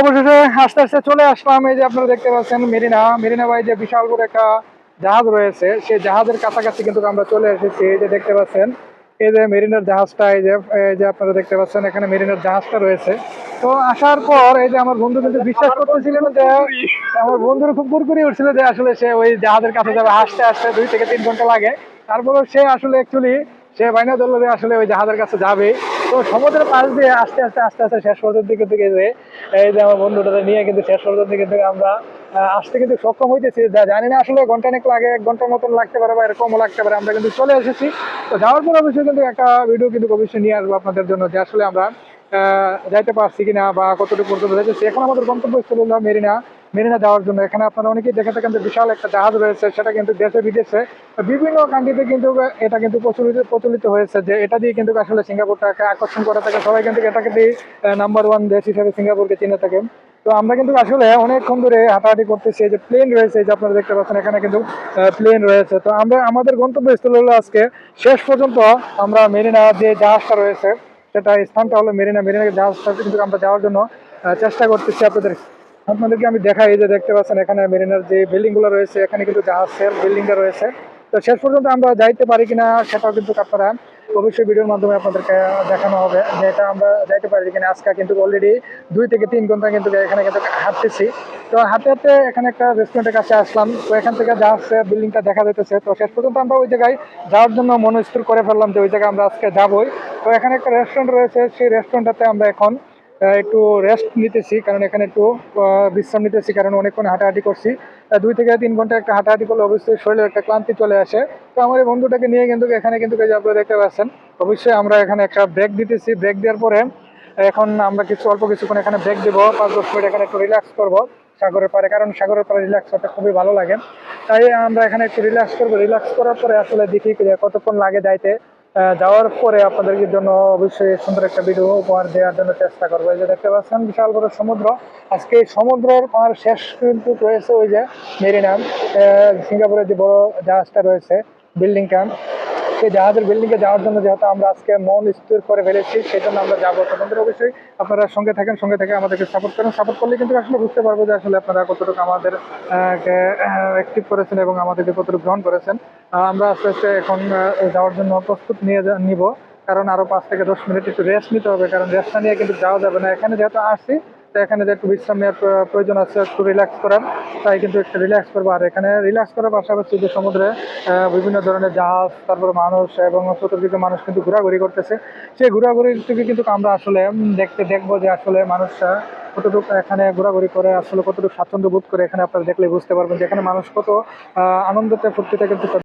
অবশেষে আস্তে আস্তে চলে আসলাম। এই যে আপনারা দেখতে পাচ্ছেন মেরিনা। মেরিনা বাই যে বিশাল বড় একটা জাহাজ রয়েছে, সেই জাহাজের কাছাকাছি কিন্তু আমরা চলে এসেছি। এই যে দেখতে পাচ্ছেন, এই যে মেরিনার জাহাজটা, এই যে যে আপনারা দেখতে পাচ্ছেন, এখানে মেরিনার জাহাজটা রয়েছে। তো আসার পর এই যে আমার বন্ধু কিন্তু বিশ্বাস করতেছিল যে, আমার বন্ধুর খুব কুরকুরি উঠছিল যে আসলে সে ওই জাহাজের কাছে যাবে। আসতে আসতে দুই থেকে তিন ঘণ্টা লাগে। তারপরেও সে আসলে অ্যাকচুয়ালি সে বাইনা ধরলো যে আসলে ওই জাহাজের কাছে যাবে। তো সমুদ্রের পাশ দিয়ে আস্তে আস্তে আস্তে আস্তে শেষ পর্যন্ত দিকে থেকে যে এই যে আমার বন্ধুটা নিয়ে কিন্তু শেষ পর্যন্ত দিকে থেকে আমরা আসতে কিন্তু সক্ষম হইতেছি। যা জানি না আসলে ঘন্টানেক লাগে, এক ঘণ্টার মতন লাগতে পারে বা এরকমও লাগতে পারে, আমরা কিন্তু চলে এসেছি। তো যাওয়ার পর অবশ্যই কিন্তু একটা ভিডিও কিন্তু অবশ্যই নিয়ে আসব আপনাদের জন্য, যে আসলে আমরা যাইতে পারছি কিনা বা কতটুকু পর্যন্ত যাইতেছি। এখন আমাদের গন্তব্যস্থল হলো মেরিনা। মেরিনা যাওয়ার জন্য। এখানে আপনারা অনেকেই দেখে থাকেন যে বিশাল একটা জাহাজ রয়েছে, সেটা কিন্তু দেশে, বিদেশে। বিভিন্ন কান্ট্রিতে কিন্তু এটা কিন্তু প্রচলিত প্রচলিত হয়েছে যে এটা দিয়ে কিন্তু আসলে সিঙ্গাপুরটাকে আকর্ষণ করা থাকে। সবাই কিন্তু এটাকে দিয়ে নাম্বার ওয়ান দেশ হিসেবে সিঙ্গাপুরকে চিনে থাকেন। তো আমরা কিন্তু আসলে অনেকক্ষণ ধরে হাঁটাহাঁটি করতেছি। যে প্লেন রয়েছে যে আপনারা দেখতে পাচ্ছেন, এখানে কিন্তু প্লেন রয়েছে। তো আমরা, আমাদের গন্তব্যস্থল হলো আজকে। শেষ পর্যন্ত আমরা মেরিনা যে জাহাজটা রয়েছে, সেটা স্থানটা হলো মেরিনা। মেরিনা জাহাজটা কিন্তু আমরা যাওয়ার জন্য চেষ্টা করতেছি আপনাদের আপনাদেরকে আমি দেখাই যে দেখতে পাচ্ছেন, এখানে মেরিনার যে বিল্ডিংগুলো রয়েছে, এখানে কিন্তু জাহাজ জাহাজের বিল্ডিংটা রয়েছে। তো শেষ পর্যন্ত আমরা যাইতে পারি কিনা, সেটাও কিন্তু আপনারা অবশ্যই ভিডিওর মাধ্যমে আপনাদেরকে দেখানো হবে যে এটা আমরা যাইতে পারি কিনা। আজকে কিন্তু অলরেডি দুই থেকে তিন ঘণ্টা কিন্তু এখানে কিন্তু হাঁটতেছি। তো হাঁটতে হাঁটতে এখানে একটা রেস্টুরেন্টের কাছে আসলাম। তো এখান থেকে জাহাজের বিল্ডিংটা দেখা যাইতেছে। তো শেষ পর্যন্ত আমরা ওই জায়গায় যাওয়ার জন্য মনস্থির করে ফেললাম যে ওই জায়গায় আমরা আজকে যাবোই। তো এখানে একটা রেস্টুরেন্ট রয়েছে, সেই রেস্টুরেন্টটাতে আমরা এখন একটু রেস্ট নিতেছি, কারণ এখানে একটু বিশ্রাম নিতেছি, কারণ অনেকক্ষণ হাঁটাহাঁটি করছি। দুই থেকে তিন ঘণ্টা একটা হাঁটাহাঁটি করলে অবশ্যই শরীরে একটা ক্লান্তি চলে আসে। তো আমার এই বন্ধুটাকে নিয়ে কিন্তু এখানে কিন্তু আপনারা দেখতে পাচ্ছেন, অবশ্যই আমরা এখানে একটা ব্রেক দিতেছি। ব্রেক দেওয়ার পরে এখন আমরা কিছু, অল্প কিছুক্ষণ এখানে ব্রেক দেবো। পাঁচ, দশ মিনিট এখানে একটু রিল্যাক্স করব সাগরের পারে কারণ সাগরের পারে রিল্যাক্স করতে খুবই ভালো লাগে। তাই আমরা এখানে একটু রিল্যাক্স করব। রিল্যাক্স করার পরে আসলে দেখি কতক্ষণ লাগে যাইতে। যাওয়ার পরে আপনাদের জন্য অবশ্যই সুন্দর একটা ভিডিও উপহার দেওয়ার জন্য চেষ্টা করব। এই যে দেখতে পাচ্ছেন, বিশাল বড় সমুদ্র। আজকে এই সমুদ্রের পার শেষ কিন্তু রয়েছে ওই যে মেরিনাম সিঙ্গাপুরের যে বড় জাহাজটা রয়েছে বিল্ডিংটা সেই জাহাজের বিল্ডিংয়ে যাওয়ার জন্য যেহেতু আমরা আজকে মন স্থির করে ফেলেছি, সেই জন্য আমরা যাব। তোমাদের অবশ্যই আপনারা সঙ্গে থাকেন, সঙ্গে থেকে আমাদেরকে সাপোর্ট করেন। সাপোর্ট করলে কিন্তু আসলে বুঝতে পারব যে আসলে আপনারা কতটুকু আমাদের অ্যাক্টিভ করেছেন এবং আমাদেরকে কতটুকু গ্রহণ করেছেন। আমরা আস্তে আস্তে এখন যাওয়ার জন্য প্রস্তুত নিয়ে নিব। কারণ আরও পাঁচ থেকে দশ মিনিট একটু রেস্ট নিতে হবে, কারণ রেস্টটা নিয়ে কিন্তু যাওয়া যাবে না। এখানে যেহেতু আসছি, তো এখানে যে একটু বিশ্রাম নেওয়ার প্রয়োজন আছে, একটু রিল্যাক্স করার, তাই কিন্তু একটু রিল্যাক্স করব। আর এখানে রিল্যাক্স করার পাশাপাশি যে সমুদ্রে বিভিন্ন ধরনের জাহাজ, তারপর মানুষ এবং চতুর্দিকে মানুষ কিন্তু ঘোরাঘুরি করতেছে। সেই ঘোরাঘুরি থেকে কিন্তু আমরা আসলে দেখতে দেখব যে আসলে মানুষরা কতটুকু এখানে ঘোরাঘুরি করে, আসলে কতটুকু স্বাচ্ছন্দ্য বোধ করে এখানে আপনারা দেখলে বুঝতে পারবেন যে এখানে মানুষ কত আনন্দতে ফুর্তিতে কিন্তু